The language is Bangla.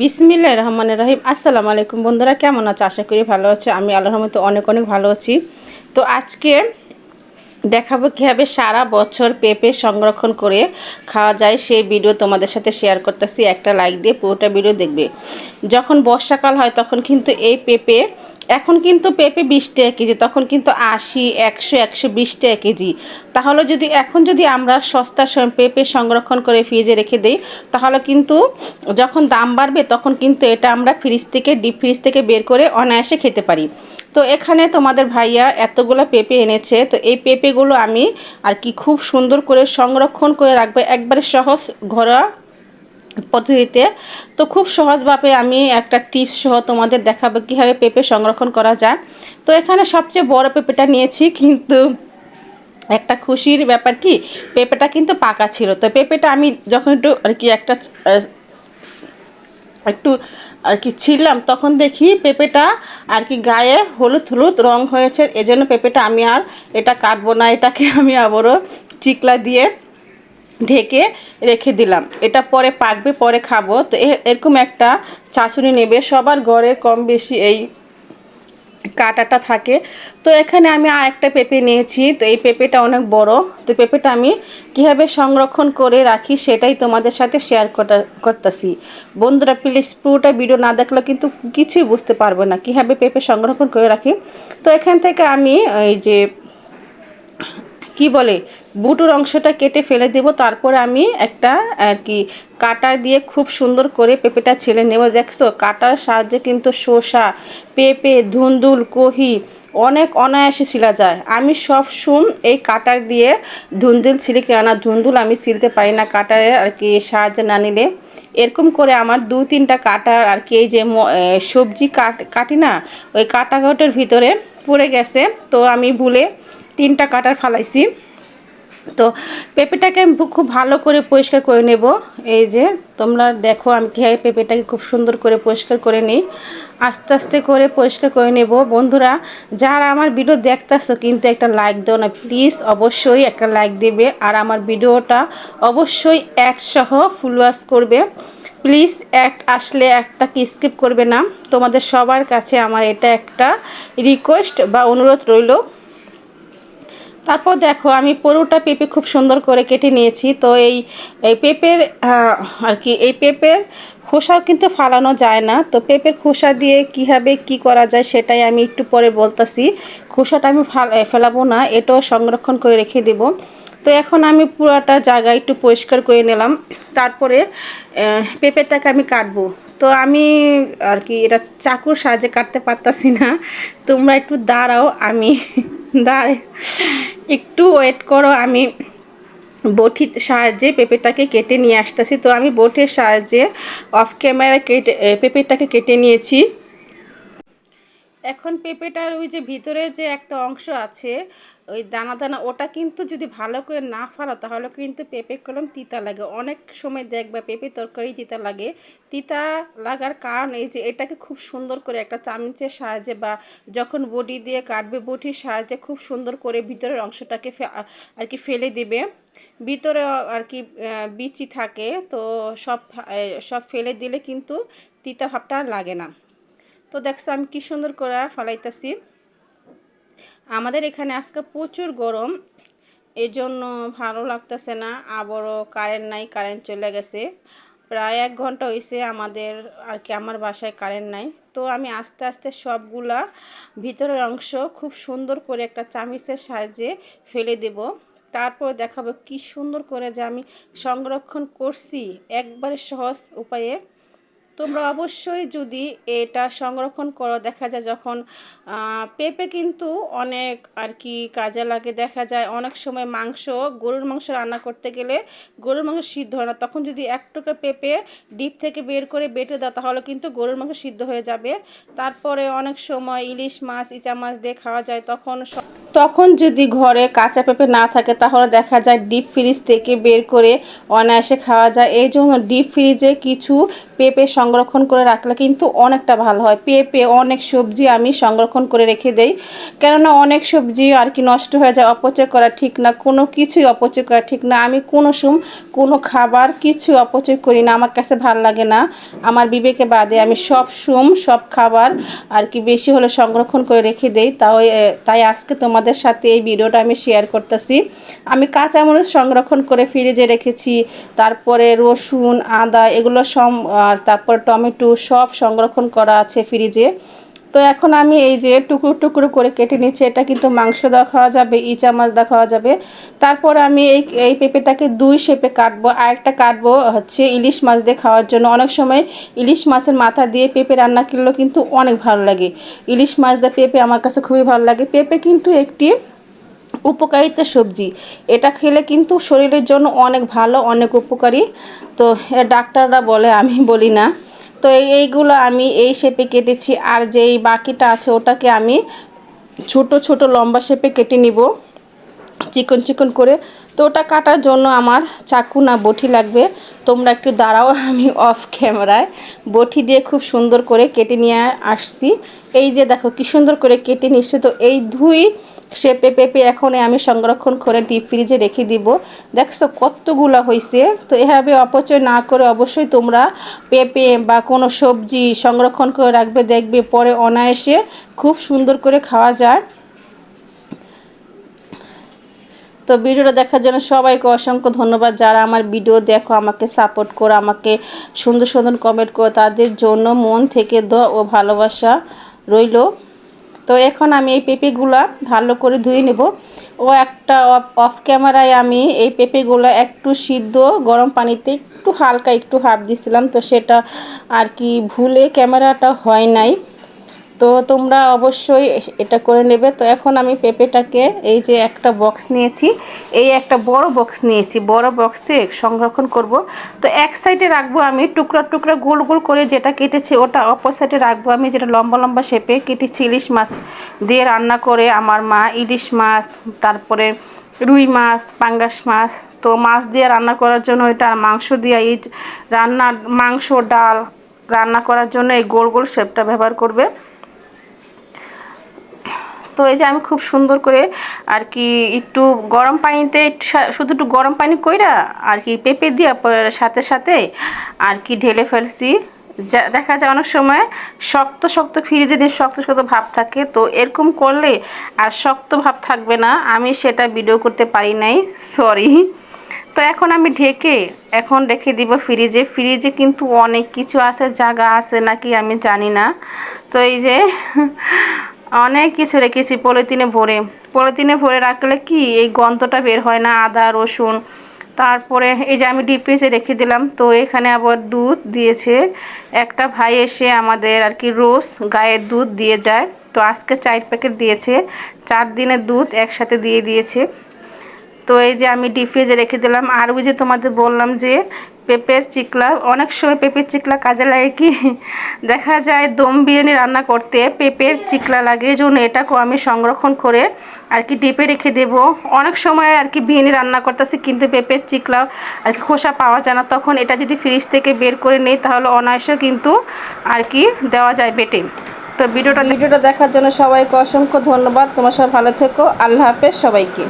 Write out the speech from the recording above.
বিসমিল্লাহ রহমান রহিম। আসসালামু আলাইকুম বন্ধুরা, কেমন আছে? আশা করি ভালো আছে। আমি আল্লাহর রহমতে অনেক অনেক ভালো আছি। তো আজকে দেখাবো কীভাবে সারা বছর পেঁপে সংরক্ষণ করে খাওয়া যায়, সেই ভিডিও তোমাদের সাথে শেয়ার করতেছি। একটা লাইক দিয়ে পুরোটা ভিডিও দেখবে। যখন বর্ষাকাল হয়, তখন কিন্তু এই পেঁপে এখন কিন্তু পেঁপে বিশ টাকা কেজি, তখন কিন্তু আশি, একশো একশো বিশ টাকা কেজি। তাহলে যদি, এখন যদি আমরা সস্তা পেঁপে সংরক্ষণ করে ফ্রিজে রেখে দিই, তাহলে কিন্তু যখন দাম বাড়বে, তখন কিন্তু এটা আমরা ফ্রিজ থেকে, ডিপ ফ্রিজ থেকে বের করে অনায়াসে খেতে পারি। তো এখানে তোমাদের ভাইয়া এতগুলো পেঁপে এনেছে, তো এই পেঁপেগুলো আমি আর কি খুব সুন্দর করে সংরক্ষণ করে রাখব। একবারে সহজ, ঘরোয়া পদ্ধতিতে, তো খুব সহজভাবে আমি একটা টিপস সহ তোমাদের দেখাবো কীভাবে পেঁপে সংরক্ষণ করা যায়। তো এখানে সবচেয়ে বড় পেঁপেটা নিয়েছি, কিন্তু একটা খুশির ব্যাপার কি, পেঁপেটা কিন্তু পাকা ছিল। তো পেঁপেটা আমি যখন একটু আর কি একটা একটু আর কি ছিললাম, তখন দেখি পেঁপেটা আর কি গায়ে হলুদ হলুদ রং হয়েছে। এজন্য পেঁপেটা আমি আর এটা কাটবো না, এটাকে আমি আবারও চিকলা দিয়ে ঢেকে রেখে দিলাম। এটা পরে পাকবে, পরে খাব। তো এরকম একটা চাশুনি নেবে। সবার ঘরে কম বেশি এই কাটাটা থাকে। তো এখানে আমি আর একটা পেঁপে নিয়েছি। তো এই পেঁপেটা অনেক বড়। তো পেঁপেটা আমি কীভাবে সংরক্ষণ করে রাখি সেটাই তোমাদের সাথে শেয়ার করতে করতেছি। বন্ধুরা প্লিজ পুরোটা ভিডিও না দেখলে কিন্তু কিছুই বুঝতে পারবে না কীভাবে পেঁপে সংরক্ষণ করে রাখি। তো এখান থেকে আমি এই যে, কি বলে বুটুর অংশটা কেটে ফেলে দেব। তারপরে আমি একটা, আর কি কাটা দিয়ে খুব সুন্দর করে পেঁপেটা ছেলে নেব। দেখছ, কাটার সাহায্যে কিন্তু শসা, পেঁপে, ধুন্দুল, কহি অনেক অনায়াসে ছিলা যায়। আমি সব সুম এই কাটার দিয়ে ধুন্দুল ছিলে কেননা ধুন্দুল আমি ছিলতে পারি না কাটারের আর কি সাহায্য না নিলে। এরকম করে আমার দু তিনটা কাটার, আর কি, এই যে সবজি কাট, কাটি না, ওই কাটা ঘটের ভিতরে পড়ে গেছে। তো আমি ভুলে তিনটা কাটার ফালাইছি। তো পেঁপেটাকে আমি খুব ভালো করে পরিষ্কার করে নেব। এই যে তোমরা দেখো আমি কীভাবে পেঁপেটাকে খুব সুন্দর করে পরিষ্কার করে নিই। আস্তে আস্তে করে পরিষ্কার করে নেব। বন্ধুরা, যারা আমার ভিডিও দেখতেছো কিন্তু একটা লাইক দাও না প্লিজ অবশ্যই একটা লাইক দেবে। আর আমার ভিডিওটা অবশ্যই এক সহ ফুল ওয়াশ করবে। প্লিজ এক আসলে একটা কি স্কিপ করবে না। তোমাদের সবার কাছে আমার এটা একটা রিকোয়েস্ট বা অনুরোধ রইল। তারপর দেখো, আমি পুরোটা পেঁপে খুব সুন্দর করে কেটে নিয়েছি। তো এই এই পেঁপের আর কি, এই পেঁপের খোসাও কিন্তু ফালানো যায় না। তো পেঁপের খোসা দিয়ে কীভাবে কি করা যায় সেটাই আমি একটু পরে বলতেছি। খোসাটা আমি ফাল ফেলাবো না, এটাও সংরক্ষণ করে রেখে দেব। তো এখন আমি পুরোটা জায়গা একটু পরিষ্কার করে নিলাম। তারপরে পেঁপেটাকে আমি কাটবো। তো আমি, আর কি, এটা চাকুর সাহায্যে কাটতে পারতাছি না। তোমরা একটু দাঁড়াও, আমি দাঁড়, একটু ওয়েট করো, আমি বটির সাহায্যে পেঁপেটাকে কেটে নিয়ে আসতেছি। তো আমি বটির সাহায্যে অফ ক্যামেরা কেটে পেঁপেটাকে কেটে নিয়েছি। এখন পেঁপেটার ওই যে ভিতরে যে একটা অংশ আছে ওই দানা দানা ওটা কিন্তু যদি ভালো করে না ফালো, তাহলে কিন্তু পেঁপে কলম তিতা লাগে। অনেক সময় দেখবে পেঁপে তরকারি তিতা লাগে। তিতা লাগার কারণ এই যে এটাকে খুব সুন্দর করে একটা চামচের সাহায্যে বা যখন বডি দিয়ে কাটবে, বটির সাহায্যে খুব সুন্দর করে ভিতরের অংশটাকে আর কি ফেলে দিবে। ভিতরে আর কি বিচি থাকে, তো সব সব ফেলে দিলে কিন্তু তিতা ভাবটা লাগে না। তো দেখছ আমি কি সুন্দর করে ফালাইতেছি। আমাদের এখানে আজকে প্রচুর গরম এই জন্য ভালো লাগতেছে না। আবারও কারেন্ট নাই কারেন্ট চলে গেছে। প্রায় এক ঘণ্টা হয়েছে আমাদের আর কি আমার বাসায় কারেন্ট নাই। তো আমি আস্তে আস্তে সবগুলা ভিতরের অংশ খুব সুন্দর করে একটা চামিচের সাহায্যে ফেলে দেব। তারপর দেখাবো কি সুন্দর করে যে আমি সংরক্ষণ করছি একবারে সহজ উপায়ে। তোমরা অবশ্যই যদি এটা সংরক্ষণ করো, দেখা যায় যখন পেঁপে কিন্তু অনেক আর কি কাজে লাগে। দেখা যায় অনেক সময় মাংস, গরুর মাংস রান্না করতে গেলে গরুর মাংস সিদ্ধ হয় না। তখন যদি এক টুকরো পেঁপে ডিপ থেকে বের করে বেটে দাও, তাহলে কিন্তু গরুর মাংস সিদ্ধ হয়ে যাবে। তারপরে অনেক সময় ইলিশ মাছ, ইচা মাছ দিয়ে খাওয়া যায়, তখন তখন যদি ঘরে কাঁচা পেঁপে না থাকে, তাহলে দেখা যায় ডিপ ফ্রিজ থেকে বের করে অনায়াসে খাওয়া যায়। এই জন্য ডিপ ফ্রিজে কিছু পেঁপে সংরক্ষণ করে রাখলে কিন্তু অনেকটা ভালো হয়। পেঁপে অনেক সবজি আমি সংরক্ষণ করে রেখে দেই। কেননা অনেক সবজি আর কি নষ্ট হয়ে যায়, অপচয় করা ঠিক না, কোনো কিছুই অপচয় করা ঠিক না। আমি কোনো সুম, কোনো খাবার কিছু অপচয় করি না, আমার কাছে ভালো লাগে না। আমার বিবেকে বাদে আমি সব সুম, সব খাবার আর কি বেশি হলে সংরক্ষণ করে রেখে দেই। তাও তাই আজকে তোমাদের সাথে এই ভিডিওটা আমি শেয়ার করতেছি। আমি কাঁচামরিচ সংরক্ষণ করে ফ্রিজে রেখেছি, তারপরে রসুন, আদা, এগুলো সব আর তারপর টমেটো সব সংরক্ষণ করা আছে ফ্রিজে তো এখন আমি এই যে টুকরো টুকরো করে কেটে নিচ্ছি, এটা কিন্তু মাংস দেওয়া খাওয়া যাবে, ইচা মাছ দেওয়া খাওয়া যাবে। তারপর আমি এই এই পেঁপেটাকে দুই শেপে কাটবো আর একটা কাটবো হচ্ছে ইলিশ মাছ দিয়ে খাওয়ার জন্য। অনেক সময় ইলিশ মাছের মাথা দিয়ে পেঁপে রান্না করলেও কিন্তু অনেক ভালো লাগে। ইলিশ মাছ দিয়ে পেঁপে আমার কাছে খুবই ভালো লাগে। পেঁপে কিন্তু একটি উপকারিতা সবজি। এটা খেলে কিন্তু শরীরের জন্য অনেক ভালো, অনেক উপকারী। তো ডাক্তাররা বলে, আমি বলি না। তো এইগুলো আমি এই শেপে কেটেছি। আর যেই বাকিটা আছে, ওটাকে আমি ছোট ছোট, লম্বা শেপে কেটে নিব। চিকন চিকন করে। তো ওটা কাটার জন্য আমার চাকু না, বটি লাগবে। তোমরা একটু দাঁড়াও, আমি অফ ক্যামেরায়। বটি দিয়ে খুব সুন্দর করে কেটে নিয়ে আসছি। এই যে দেখো, কি সুন্দর করে কেটে নিচ্ছে। তো এই ধুই শেপে পেঁপে এখন আমি সংরক্ষণ করে ডিপ ফ্রিজে রেখে দিব। দেখছ কতগুলো হয়েছে তো এভাবে অপচয় না করে অবশ্যই তোমরা পেঁপে বা কোনো সবজি সংরক্ষণ করে রাখবে, দেখবে পরে অনায়াসে খুব সুন্দর করে খাওয়া যায়। তো ভিডিওটা দেখার জন্য সবাইকে অসংখ্য ধন্যবাদ। যারা আমার ভিডিও দেখো, আমাকে সাপোর্ট করো, আমাকে সুন্দর সুন্দর কমেন্ট করো, তাদের জন্য মন থেকে দ ও ভালোবাসা রইল। তো এখন আমি এই পেঁপেগুলো ভালো করে ধুয়ে নেব। ও একটা অফ ক্যামেরায় আমি এই পেঁপেগুলো একটু সিদ্ধ গরম পানিতে একটু হালকা একটু হাফ দিছিলাম, তো সেটা আর কি ভুলে ক্যামেরাটা হয় নাই। তো তোমরা অবশ্যই এটা করে নেবে। তো এখন আমি পেঁপেটাকে এই যে একটা বক্স নিয়েছি, এই একটা বড় বক্স নিয়েছি, বড় বক্সে সংরক্ষণ করব। তো এক সাইডে রাখব আমি টুকরা টুকরা গোল গোল করে যেটা কেটেছি, ওটা অপর সাইডে রাখব আমি যেটা লম্বা লম্বা শেপে কেটেছি, ইলিশ মাছ দিয়ে রান্না করে আমার মা, ইলিশ মাছ, তারপরে রুই মাছ, পাঙ্গাস মাছ, তো মাছ দিয়ে রান্না করার জন্য এটা মাংস দিয়ে এই রান্না মাংস, ডাল রান্না করার জন্য এই গোল গোল শেপটা ব্যবহার করবে। তো এই যে আমি খুব সুন্দর করে আর কি একটু গরম পানিতে শুধু একটু গরম পানি কইরা আর কি পেঁপে দিয়ে সাথে সাথে আর কি ঢেলে ফেলছি। যা, দেখা যায় অনেক সময় শক্ত শক্ত ফ্রিজে দিয়ে শক্ত শক্ত ভাব থাকে, তো এরকম করলে আর শক্ত ভাব থাকবে না, আমি সেটা ভিডিও করতে পারি নাই সরি তো এখন আমি ঢেকে, এখন রেখে দিব ফ্রিজে। ফ্রিজে কিন্তু অনেক কিছু আছে জায়গা আছে নাকি আমি জানি না। তো এই যে অনেক কিছু রেখেছি পলিথিনে ভরে। পলিথিনে ভরে রাখলে কি এই গন্ধটা বের হয় না? আদা, রসুন, তারপরে এই যে আমি ডিপ ফ্রিজে রেখে দিলাম, তো এখানে আবার দুধ দিয়েছে। একটা ভাই এসে আমাদের আর কি রোজ গায়ের দুধ দিয়ে যায়। তো আজকে চার প্যাকেট দিয়েছে, চার দিনের দুধ একসাথে দিয়ে দিয়েছে। তো এই যে আমি ডিপ ফ্রিজে রেখে দিলাম। আর ওই যে তোমাদের বললাম যে পেঁপের চিকলা। অনেক সময় পেঁপের চিকলা কাজে লাগে কি? দেখা যায় দম বিরিয়ানি রান্না করতে পেঁপের চিকলা লাগে, এই জন্য এটাকেও আমি সংরক্ষণ করে আর কি ডিপে রেখে দেব। অনেক সময় আর কি বিরিয়ানি রান্না করতেছি, কিন্তু পেঁপের চিকলা আর কি খোসা পাওয়া যায় না। তখন এটা যদি ফ্রিজ থেকে বের করে নেই, তাহলে অনায়াসে কিন্তু আর কি দেওয়া যায় বেটে। তো ভিডিওটা ভিডিওটা দেখার জন্য সবাইকে অসংখ্য ধন্যবাদ। তোমার সব ভালো থেকো। আল্লাহ হাফেজ সবাইকে।